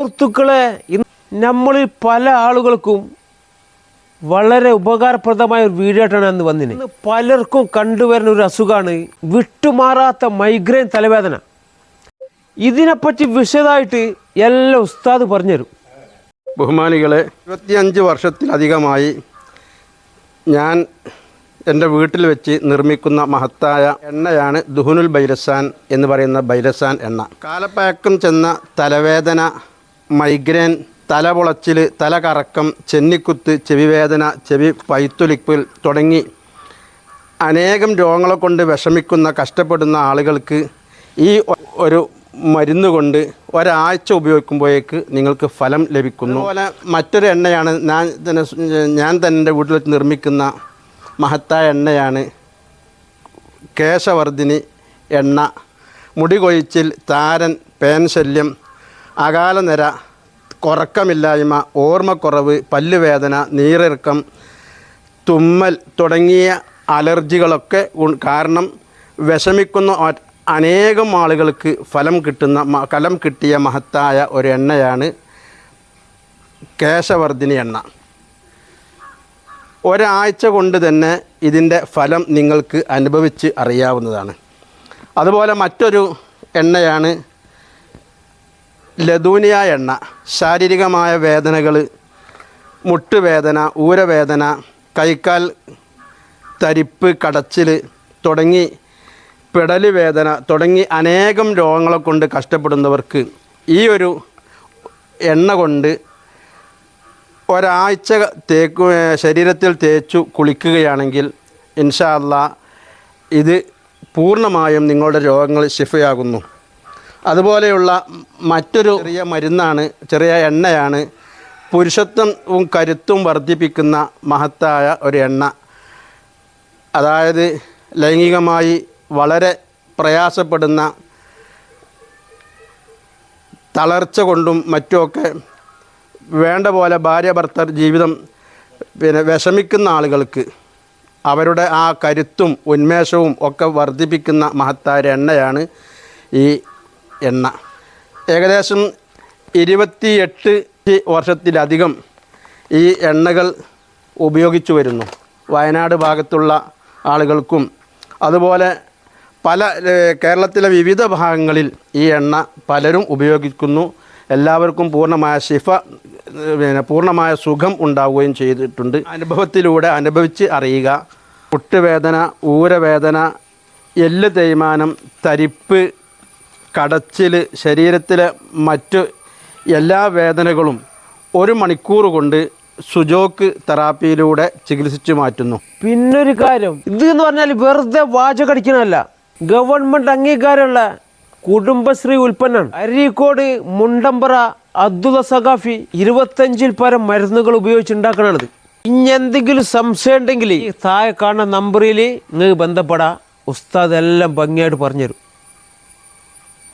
സുഹൃത്തുക്കളെ നമ്മളിൽ പല ആളുകൾക്കും വളരെ ഉപകാരപ്രദമായ ഒരു വീഡിയോ ആയിട്ടാണ് അന്ന് വന്നിന്. പലർക്കും കണ്ടുവരുന്ന ഒരു അസുഖമാണ് വിട്ടുമാറാത്ത മൈഗ്രെയിൻ തലവേദന. ഇതിനെപ്പറ്റി വിശദമായിട്ട് എല്ലാ ഉസ്താദ് പറഞ്ഞുതരും. ബഹുമാനികളെ ഇരുപത്തിയഞ്ച് വർഷത്തിലധികമായി ഞാൻ എന്റെ വീട്ടിൽ വെച്ച് നിർമ്മിക്കുന്ന മഹത്തായ എണ്ണയാണ് ദുഹുനുൽ ബൈരസാൻ എന്ന് പറയുന്ന ബൈരസാൻ എണ്ണ. കാലപ്പഴക്കം ചെന്ന തലവേദന മൈഗ്രെയിൻ തലപുളച്ചിൽ തലകറക്കം ചെന്നിക്കുത്ത് ചെവിവേദന ചെവി പൈത്തൊലിപ്പിൽ തുടങ്ങി. അനേകം രോഗങ്ങളെ കൊണ്ട് വിഷമിക്കുന്ന കഷ്ടപ്പെടുന്ന ആളുകൾക്ക് ഈ ഒരു മരുന്ന് കൊണ്ട് ഒരാഴ്ച ഉപയോഗിക്കുമ്പോഴേക്ക് നിങ്ങൾക്ക് ഫലം ലഭിക്കുന്നു. അതുപോലെ മറ്റൊരു എണ്ണയാണ് ഞാൻ തന്നെ ഞാൻ തന്നെ എന്റെ വീട്ടിൽ വെച്ച് നിർമ്മിക്കുന്ന മഹത്തായ എണ്ണയാണ് കേശവർദ്ധിനി എണ്ണ. മുടി കൊഴിച്ചിൽ താരൻ പേൻ അകാലനിര കുറക്കമില്ലായ്മ ഓർമ്മക്കുറവ് പല്ലുവേദന നീരിറക്കം തുമ്മൽ തുടങ്ങിയ അലർജികളൊക്കെ കാരണം വിഷമിക്കുന്ന അനേകം ആളുകൾക്ക് ഫലം കിട്ടുന്ന ഫലം കിട്ടിയ മഹത്തായ ഒരു എണ്ണയാണ് കേശവർദ്ധിനി എണ്ണ. ഒരാഴ്ച കൊണ്ട് തന്നെ ഇതിന്റെ ഫലം നിങ്ങൾക്ക് അനുഭവിച്ച് അറിയാവുന്നതാണ്. അതുപോലെ മറ്റൊരു എണ്ണയാണ് ലതൂനിയ എണ്ണ ശാരീരികമായ വേദനകൾ മുട്ടുവേദന ഊരവേദന കൈക്കാൽ തരിപ്പ് കടച്ചിൽ തുടങ്ങി പിടൽ വേദന തുടങ്ങി അനേകം രോഗങ്ങളെ കൊണ്ട് കഷ്ടപ്പെടുന്നവർക്ക് ഈ ഒരു എണ്ണ കൊണ്ട് ഒരാഴ്ച തേക്കു ശരീരത്തിൽ തേച്ചു കുളിക്കുകയാണെങ്കിൽ ഇൻഷാല്ല ഇത് പൂർണമായും നിങ്ങളുടെ രോഗങ്ങൾ ശിഫയാകുന്നു. അതുപോലെയുള്ള മറ്റൊരു ചെറിയ മരുന്നാണ് ചെറിയ എണ്ണയാണ്. പുരുഷത്വവും കരുത്തും വർദ്ധിപ്പിക്കുന്ന മഹത്തായ ഒരു എണ്ണ. അതായത് ലൈംഗികമായി വളരെ പ്രയാസപ്പെടുന്ന തളർച്ച കൊണ്ടും മറ്റുമൊക്കെ വേണ്ട പോലെ ഭാര്യ ഭർത്തർ ജീവിതം പിന്നെ വിഷമിക്കുന്ന ആളുകൾക്ക് അവരുടെ ആ കരുത്തും ഉന്മേഷവും ഒക്കെ വർദ്ധിപ്പിക്കുന്ന മഹത്തായ എണ്ണയാണ് ഈ എണ്ണ. ഏകദേശം ഇരുപത്തിയെട്ട് വർഷത്തിലധികം ഈ എണ്ണകൾ ഉപയോഗിച്ചു വരുന്നു. വയനാട് ഭാഗത്തുള്ള ആളുകൾക്കും അതുപോലെ പല കേരളത്തിലെ വിവിധ ഭാഗങ്ങളിൽ ഈ എണ്ണ പലരും ഉപയോഗിക്കുന്നു. എല്ലാവർക്കും പൂർണമായ ശിഫ പിന്നെ പൂർണമായ സുഖം ഉണ്ടാവുകയും ചെയ്തിട്ടുണ്ട്. അനുഭവത്തിലൂടെ അനുഭവിച്ച് അറിയുക. മുട്ടുവേദന ഊരവേദന എല്ല് തേയ്മാനം തരിപ്പ് കടച്ചിൽ ശരീരത്തിലെ മറ്റ് എല്ലാ വേദനകളും ഒരു മണിക്കൂർ കൊണ്ട് സുജോക്ക് തെറാപ്പിയിലൂടെ ചികിത്സിച്ചു മാറ്റുന്നു. പിന്നൊരു കാര്യം ഇത് എന്ന് പറഞ്ഞാൽ വെറുതെ വാചകടിക്കണമല്ല ഗവൺമെന്റ് അംഗീകാരമുള്ള കുടുംബശ്രീ ഉൽപ്പന്നമാണ്. അരീക്കോട് മുണ്ടമ്പറ അബ്ദുള്ള സഖാഫി ഇരുപത്തഞ്ചിൽ പരം മരുന്നുകൾ ഉപയോഗിച്ചുണ്ടാക്കണത്. ഇനി എന്തെങ്കിലും സംശയം ഉണ്ടെങ്കിൽ താഴെ കാണുന്ന നമ്പറിൽ നിങ്ങൾക്ക് ബന്ധപ്പെടാം. ഉസ്താദ് എല്ലാം ഭംഗിയായിട്ട് പറഞ്ഞുതരും.